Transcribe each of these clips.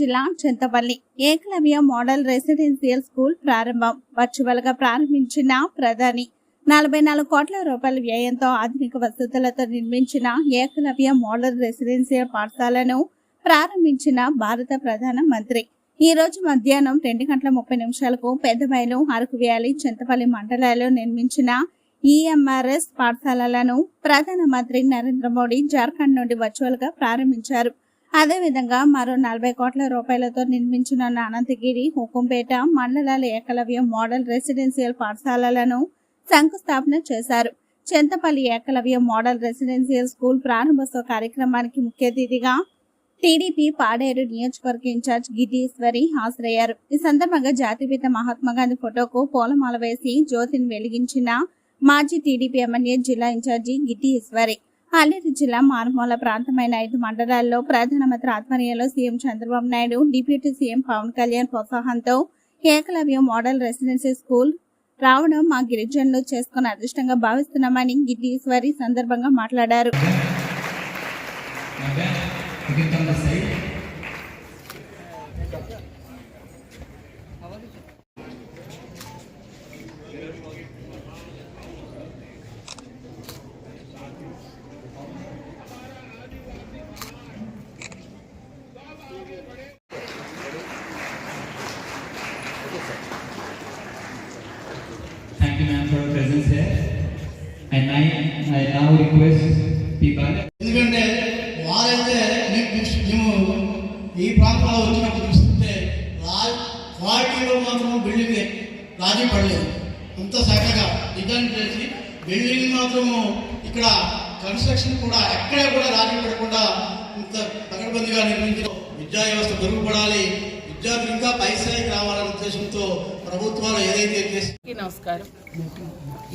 జిల్లా Chintapalli. Eklavya model residential school ప్రారంభం. వర్చువల్గా ప్రారంభించిన ప్రధాని. నలభై నాలుగు కోట్ల రూపాయల వ్యయంతో ఆధునిక వసతులతో నిర్మించిన ఏకలవ్య మోడల్ రెసిడెన్షియల్ పాఠశాలను ప్రారంభించిన భారత ప్రధాన మంత్రి. ఈ రోజు మధ్యాహ్నం రెండు గంటల ముప్పై నిమిషాలకు పెద్దబయలు అరకు వ్యాలీ చింతపల్లి మండలాల్లో నిర్మించిన ఈఎంఆర్ఎస్ పాఠశాలలను ప్రధానమంత్రి నరేంద్ర మోడీ జార్ఖండ్ నుండి వర్చువల్గా ప్రారంభించారు. అదేవిధంగా మరో నలభై కోట్ల రూపాయలతో నిర్మించిన అనంతగిరి హుకుంపేట మండలాల ఏకలవ్య మోడల్ రెసిడెన్షియల్ పాఠశాలలను శంకుస్థాపన చేశారు. Chintapalli Eklavya model residential school ప్రారంభోత్సవ కార్యక్రమానికి ముఖ్య అతిథిగా టీడీపీ పాడేరు నియోజకవర్గ ఇన్ఛార్జ్ గిరీశ్వరి హాజరయ్యారు. ఈ సందర్భంగా జాతిపిత మహాత్మా గాంధీ ఫోటోకు పూలమాల వేసి జ్యోతిని వెలిగించిన మాజీ టీడీపీ ఎమ్మెల్యే జిల్లా ఇన్ఛార్జి గిట్టి ఈశ్వరి అల్లూరు జిల్లా మారుమూల ప్రాంతమైన ఐదు మండలాల్లో ప్రధానమంత్రి ఆధ్వర్యంలో CM Chandrababu Naidu deputy CM Pawan Kalyan ప్రోత్సాహంతో ఏకలవ్య మోడల్ రెసిడెన్సీ స్కూల్ రావడం మా గిరిజనులు చేసుకున్న అదృష్టంగా భావిస్తున్నామని గిట్టి ఈశ్వరి సందర్భంగా మాట్లాడారు. You ma'am for your presence here. And I, I now request people. ఎందుకంటే వారైతే మేము ఈ ప్రాంతంలో వచ్చినప్పుడు చూస్తుంటే క్వాలిటీలో మాత్రం బిల్డింగ్ రాజీ పడలేదు అంత చక్కగా డిజైన్ చేసి బిల్డింగ్ మాత్రము ఇక్కడ కన్స్ట్రక్షన్ కూడా ఎక్కడ కూడా రాజీ పడకుండా ఇంత పకడ్బందీగా నిర్మించిన విద్యా వ్యవస్థ మెరుగుపడాలి విద్యార్థులు ఇంకా పై స్థాయికి రావాలనే ఉద్దేశంతో ప్రభుత్వాలు ఏదైతే చేసి నమస్కారం.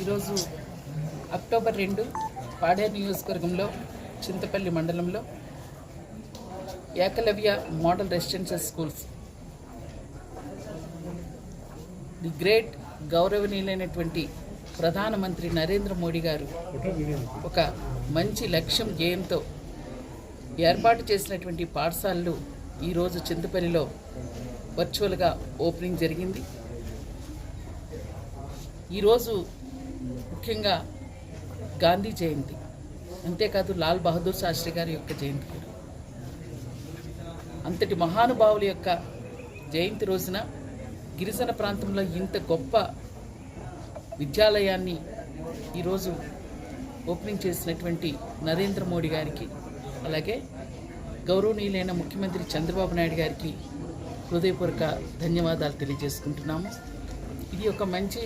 ఈరోజు అక్టోబర్ రెండు పాడేరు నియోజకవర్గంలో చింతపల్లి మండలంలో Eklavya model residential schools. The great గౌరవనీయులైనటువంటి ప్రధానమంత్రి నరేంద్ర మోడీ గారు ఒక మంచి లక్ష్యం ధ్యేయంతో ఏర్పాటు చేసినటువంటి పాఠశాలలు ఈరోజు చింతపల్లిలో వర్చువల్గా ఓపెనింగ్ జరిగింది. ఈరోజు ముఖ్యంగా గాంధీ జయంతి అంతేకాదు లాల్ బహదూర్ శాస్త్రి గారి యొక్క జయంతి కూడా. అంతటి మహానుభావుల యొక్క జయంతి రోజున గిరిజన ప్రాంతంలో ఇంత గొప్ప విద్యాలయాన్ని ఈరోజు ఓపెనింగ్ చేసినటువంటి నరేంద్ర మోడీ గారికి అలాగే గౌరవనీయులైన ముఖ్యమంత్రి చంద్రబాబు నాయుడు గారికి హృదయపూర్వక ధన్యవాదాలు తెలియజేసుకుంటున్నాము. ఇది ఒక మంచి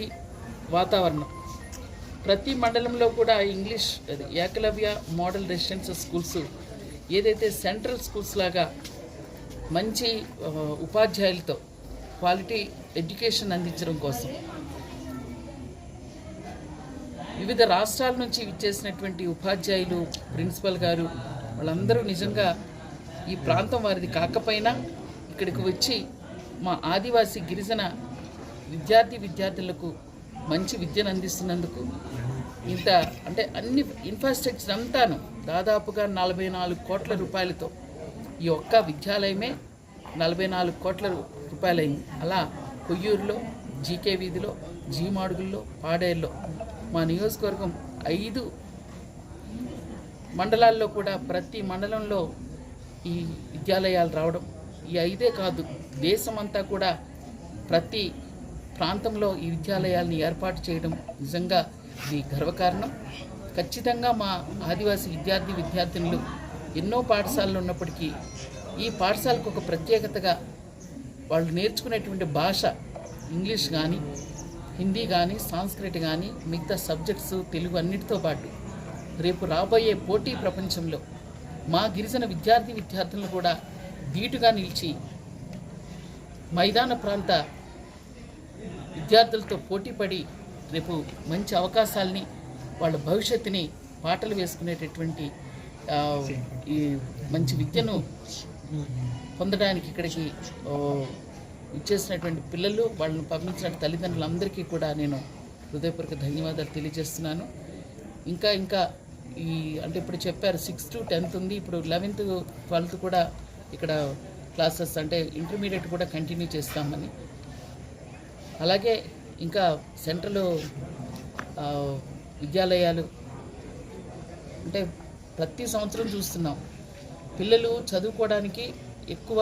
వాతావరణం. ప్రతి మండలంలో కూడా ఇంగ్లీష్ అది ఏకలవ్య మోడల్ రెసిడెన్షియల్ స్కూల్స్ ఏదైతే సెంట్రల్ స్కూల్స్ లాగా మంచి ఉపాధ్యాయులతో క్వాలిటీ ఎడ్యుకేషన్ అందించడం కోసం వివిధ రాష్ట్రాల నుంచి విచ్చేసినటువంటి ఉపాధ్యాయులు ప్రిన్సిపల్ గారు వాళ్ళందరూ నిజంగా ఈ ప్రాంతం వారిది కాకపోయినా ఇక్కడికి వచ్చి మా ఆదివాసీ గిరిజన విద్యార్థి విద్యార్థులకు మంచి విద్యను అందిస్తున్నందుకు ఇంత అంటే అన్ని ఇన్ఫ్రాస్ట్రక్చర్ అంతాను దాదాపుగా నలభై నాలుగు కోట్ల రూపాయలతో ఈ ఒక్క విద్యాలయమే నలభై నాలుగు కోట్ల రూపాయలైంది. అలా కొయ్యూరులో జీకే వీధిలో జీమాడుగుల్లో పాడేరులో మా నియోజకవర్గం ఐదు మండలాల్లో కూడా ప్రతి మండలంలో ఈ విద్యాలయాలు రావడం ఈ ఐదే కాదు. దేశమంతా కూడా ప్రతి ప్రాంతంలో ఈ విద్యాలయాల్ని ఏర్పాటు చేయడం నిజంగా ఇది గర్వకారణం. ఖచ్చితంగా మా ఆదివాసీ విద్యార్థి విద్యార్థినులు ఎన్నో పాఠశాలలు ఉన్నప్పటికీ ఈ పాఠశాలకు ఒక ప్రత్యేకతగా వాళ్ళు నేర్చుకునేటువంటి భాష ఇంగ్లీష్ కానీ హిందీ కానీ సాంస్క్రిట్ కానీ మిగతా సబ్జెక్ట్స్ తెలుగు అన్నిటితో పాటు రేపు రాబోయే పోటీ ప్రపంచంలో మా గిరిజన విద్యార్థి విద్యార్థులను కూడా ధీటుగా నిలిచి మైదాన ప్రాంత విద్యార్థులతో పోటీపడి రేపు మంచి అవకాశాలని వాళ్ళ భవిష్యత్తుని పాటలు వేసుకునేటటువంటి ఈ మంచి విద్యను పొందడానికి ఇక్కడికి ఇచ్చేసినటువంటి పిల్లలు వాళ్ళని పంపించిన తల్లిదండ్రులందరికీ కూడా నేను హృదయపూర్వక ధన్యవాదాలు తెలియజేస్తున్నాను. ఇంకా ఇంకా ఈ అంటే ఇప్పుడు చెప్పారు సిక్స్త్ టు టెన్త్ ఉంది. ఇప్పుడు లెవెన్త్ ట్వెల్త్ కూడా ఇక్కడ క్లాసెస్ అంటే ఇంటర్మీడియట్ కూడా కంటిన్యూ చేస్తామని. అలాగే ఇంకా సెంట్రల్ విద్యాలయాలు. అంటే ప్రతి సంవత్సరం చూస్తున్నాం. పిల్లలు చదువుకోవడానికి ఎక్కువ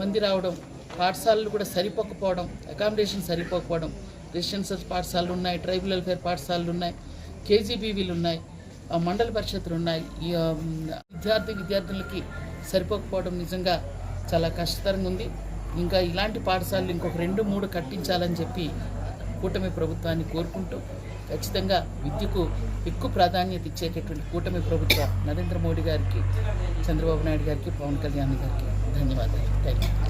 మంది రావడం పాఠశాలలు కూడా సరిపోకపోవడం అకామిడేషన్ సరిపోకపోవడం. రెసిడెన్షియల్ పాఠశాలలు ఉన్నాయి ట్రైబల్ వెల్ఫేర్ పాఠశాలలు ఉన్నాయి కేజీబీవీలు ఉన్నాయి మండల పరిషత్తులు ఉన్నాయి. విద్యార్థి విద్యార్థులకి సరిపోకపోవడం నిజంగా చాలా కష్టతరంగా ఉంది. ఇంకా ఇలాంటి పాఠశాలలు ఇంకొక రెండు మూడు కట్టించాలని చెప్పి కూటమి ప్రభుత్వాన్ని కోరుకుంటూ ఖచ్చితంగా విద్యకు ఎక్కువ ప్రాధాన్యత ఇచ్చేటటువంటి కూటమి ప్రభుత్వ నరేంద్ర మోడీ గారికి చంద్రబాబు నాయుడు గారికి పవన్ కళ్యాణ్ గారికి ధన్యవాదాలు. Thank you